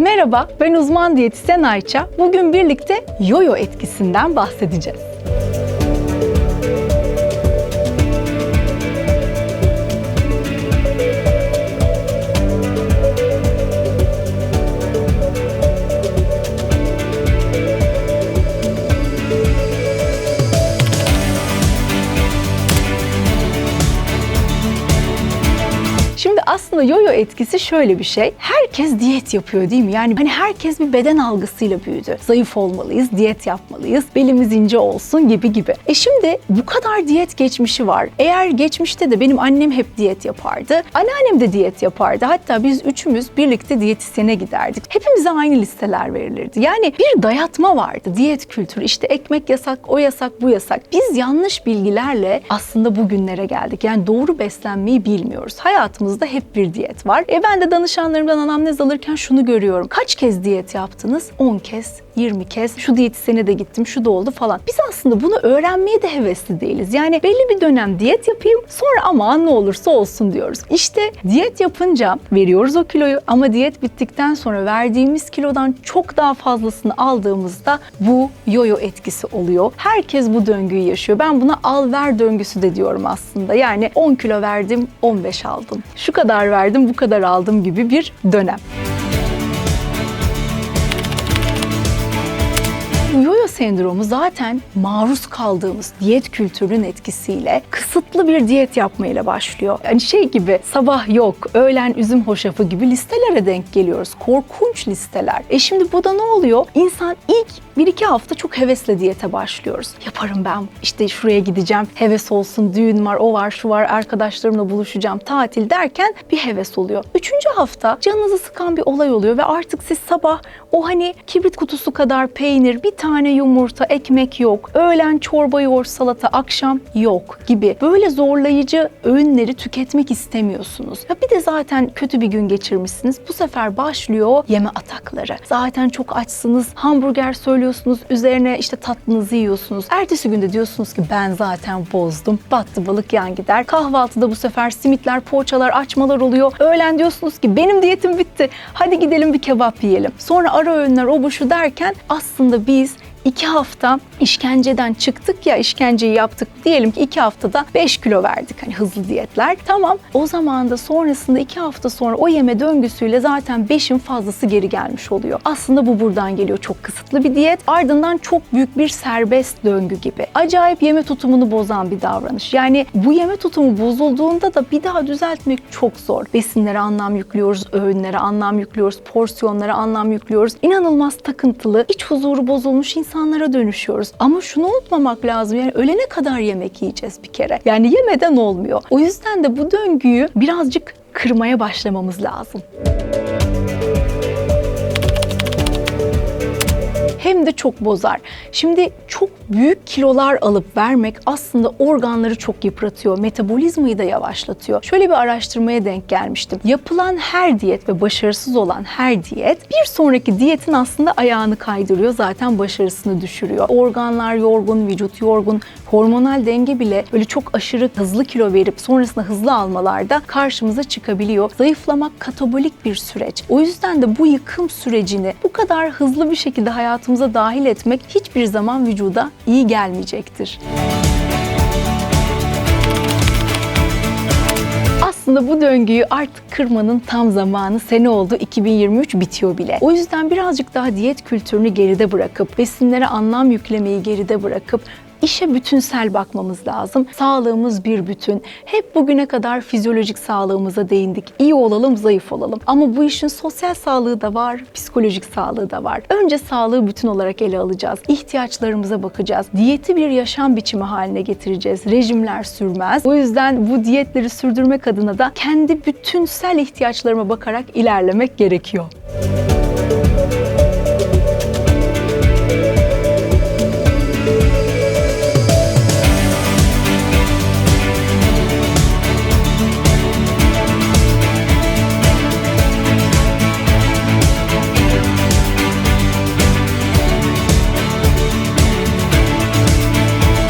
Merhaba, ben uzman diyetisyen Ayça. Bugün birlikte yoyo etkisinden bahsedeceğiz. Aslında yoyo etkisi şöyle bir şey. Herkes diyet yapıyor değil mi? Yani hani herkes bir beden algısıyla büyüdü. Zayıf olmalıyız, diyet yapmalıyız, belimiz ince olsun gibi gibi. E şimdi bu kadar diyet geçmişi var. Eğer geçmişte de benim annem hep diyet yapardı. Anneannem de diyet yapardı. Hatta biz üçümüz birlikte diyetisyene giderdik. Hepimize aynı listeler verilirdi. Yani bir dayatma vardı. Diyet kültürü. İşte ekmek yasak, o yasak, bu yasak. Biz yanlış bilgilerle aslında bugünlere geldik. Yani doğru beslenmeyi bilmiyoruz. Hayatımızda hep bir diyet var. E ben de danışanlarımdan anamnez alırken şunu görüyorum. Kaç kez diyet yaptınız? 10 kez, 20 kez. Şu diyetisyene de gittim, şu da oldu falan. Biz aslında bunu öğrenmeye de hevesli değiliz. Yani belli bir dönem diyet yapayım, sonra aman ne olursa olsun diyoruz. İşte diyet yapınca veriyoruz o kiloyu ama diyet bittikten sonra verdiğimiz kilodan çok daha fazlasını aldığımızda bu yoyo etkisi oluyor. Herkes bu döngüyü yaşıyor. Ben buna al ver döngüsü de diyorum aslında. Yani 10 kilo verdim, 15 aldım. Şu kadar verdim, bu kadar aldım gibi bir dönem. Sendromu zaten maruz kaldığımız diyet kültürünün etkisiyle kısıtlı bir diyet yapmayla başlıyor. Yani şey gibi sabah yok, öğlen üzüm hoşafı gibi listelere denk geliyoruz. Korkunç listeler. E şimdi bu da ne oluyor? İnsan ilk bir iki hafta çok hevesle diyete başlıyoruz. Yaparım ben, işte şuraya gideceğim, heves olsun, düğün var, o var, şu var, arkadaşlarımla buluşacağım, tatil derken bir heves oluyor. Üçüncü hafta canınızı sıkan bir olay oluyor ve artık siz sabah o hani kibrit kutusu kadar peynir, bir tane yumurta, ekmek yok, öğlen çorba, yoğurt, salata, akşam yok gibi böyle zorlayıcı öğünleri tüketmek istemiyorsunuz. Ya bir de zaten kötü bir gün geçirmişsiniz. Bu sefer başlıyor yeme atakları. Zaten çok açsınız, hamburger söylüyorsunuz, üzerine işte tatlınızı yiyorsunuz. Ertesi günde diyorsunuz ki ben zaten bozdum. Battı balık yan gider. Kahvaltıda bu sefer simitler, poğaçalar, açmalar oluyor. Öğlen diyorsunuz ki benim diyetim bitti. Hadi gidelim bir kebap yiyelim. Sonra ara öğünler o bu şu derken aslında biz iki hafta işkenceden çıktık ya işkenceyi yaptık diyelim ki iki haftada 5 kilo verdik hani hızlı diyetler. Tamam o zaman da sonrasında iki hafta sonra o yeme döngüsüyle zaten 5'in fazlası geri gelmiş oluyor. Aslında bu buradan geliyor çok kısıtlı bir diyet ardından çok büyük bir serbest döngü gibi. Acayip yeme tutumunu bozan bir davranış. Yani bu yeme tutumu bozulduğunda da bir daha düzeltmek çok zor. Besinlere anlam yüklüyoruz, öğünlere anlam yüklüyoruz, porsiyonlara anlam yüklüyoruz. İnanılmaz takıntılı, iç huzuru bozulmuş insanlara dönüşüyoruz. Ama şunu unutmamak lazım. Yani ölene kadar yemek yiyeceğiz bir kere. Yani yemeden olmuyor. O yüzden de bu döngüyü birazcık kırmaya başlamamız lazım. hem de çok bozar. Şimdi çok büyük kilolar alıp vermek aslında organları çok yıpratıyor. Metabolizmayı da yavaşlatıyor. Şöyle bir araştırmaya denk gelmiştim. Yapılan her diyet ve başarısız olan her diyet bir sonraki diyetin aslında ayağını kaydırıyor. Zaten başarısını düşürüyor. Organlar yorgun, vücut yorgun, hormonal denge bile böyle çok aşırı hızlı kilo verip sonrasında hızlı almalarda karşımıza çıkabiliyor. Zayıflamak katabolik bir süreç. O yüzden de bu yıkım sürecini bu kadar hızlı bir şekilde hayatımıza dahil etmek hiçbir zaman vücuda iyi gelmeyecektir. Aslında bu döngüyü artık kırmanın tam zamanı sene oldu 2023 bitiyor bile. O yüzden birazcık daha diyet kültürünü geride bırakıp besinlere anlam yüklemeyi geride bırakıp İşe bütünsel bakmamız lazım. Sağlığımız bir bütün. Hep bugüne kadar fizyolojik sağlığımıza değindik. İyi olalım, zayıf olalım. Ama bu işin sosyal sağlığı da var, psikolojik sağlığı da var. Önce sağlığı bütün olarak ele alacağız. İhtiyaçlarımıza bakacağız. Diyeti bir yaşam biçimi haline getireceğiz. Rejimler sürmez. O yüzden bu diyetleri sürdürmek adına da kendi bütünsel ihtiyaçlarıma bakarak ilerlemek gerekiyor.